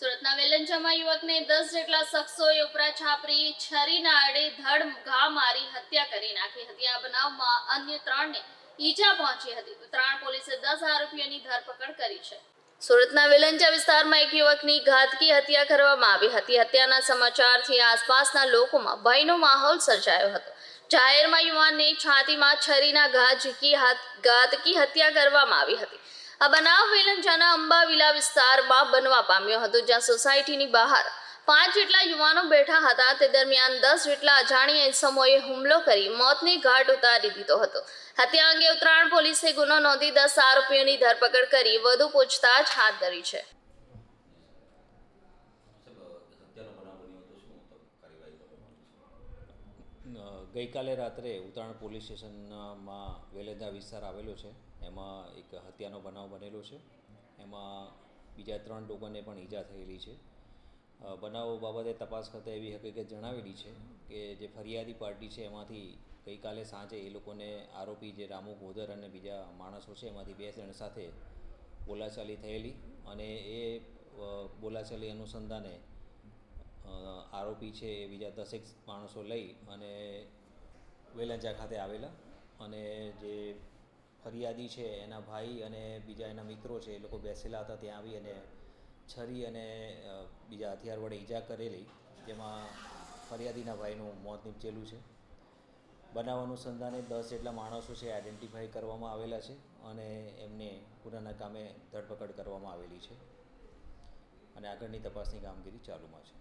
સુરતના વેલંજામાં યુવકને દસ જેટલા શખ્સોએ ઉપરા છાપરી છરીના આડે ધડ ઘા મારી હત્યા કરી નાખી હતી. આ બનાવમાં અન્ય ત્રણને ઈજા પહોંચી હતી. ઉત્તરાયણ પોલીસે દસ આરોપીઓની ધરપકડ કરી છે. સુરતના વેલંજા વિસ્તારમાં એક યુવકની ઘાતકી હત્યા કરવામાં આવી હતી. હત્યાના સમાચારથી આસપાસના લોકોમાં ભયનો માહોલ સર્જાયો હતો. જાહેરમાં યુવાનને છાતીમાં છરીના ઘા ઝીકી ઘાતકી હત્યા કરવામાં આવી હતી. આ બનાવ વેલંજાના અંબાવિલા વિસ્તારમાં બનવા પામ્યો હતો, જ્યાં સોસાયટીની બહાર પાંચ જેટલા યુવાનો બેઠા હતા. તે દરમિયાન દસ જેટલા અજાણ્યા ઇસમોએ હુમલો કરી મોતની ઘાટ ઉતારી દીધો હતો. હત્યા અંગે ઉત્તરાયણ પોલીસે ગુનો નોંધી દસ આરોપીઓની ધરપકડ કરી વધુ પૂછતાછ હાથ ધરી છે સાહેબ હત્યાનો બનાવ બન્યો હતો શું કાર્યવાહી કરવામાં અ, ગઈકાલે રાત્રે ઉત્તરાયણ પોલીસ સ્ટેશનમાં વેલેદા વિસ્તાર આવેલો છે. એમાં એક હત્યાનો બનાવ બનેલો છે. એમાં બીજા ત્રણ લોકોને પણ ઈજા થયેલી છે. બનાવ બાબતે તપાસ કરતાં એવી હકીકત જણાવેલી છે કે જે ફરિયાદી પાર્ટી છે એમાંથી ગઈકાલે સાંજે એ લોકોને આરોપી જે રામુ ગોદર અને બીજા માણસો છે એમાંથી બે જણ સાથે બોલાચાલી થયેલી અને એ બોલાચાલી અનુસંધાને આરોપી છે એ બીજા દસેક માણસો લઈ અને વેલાંજા ખાતે આવેલા. અને જે ફરિયાદી છે એના ભાઈ અને બીજા એના મિત્રો છે એ લોકો બેસેલા હતા ત્યાં આવી અને છરી અને બીજા હથિયાર વડે ઈજા કરેલી, જેમાં ફરિયાદીના ભાઈનું મોત નીપજેલું છે. બનાવ અનુસંધાને દસ જેટલા માણસો છે આઈડેન્ટિફાઈ કરવામાં આવેલા છે અને એમને ગુનાના કામે ધરપકડ કરવામાં આવેલી છે. અને આગળની તપાસની કામગીરી ચાલુમાં છે.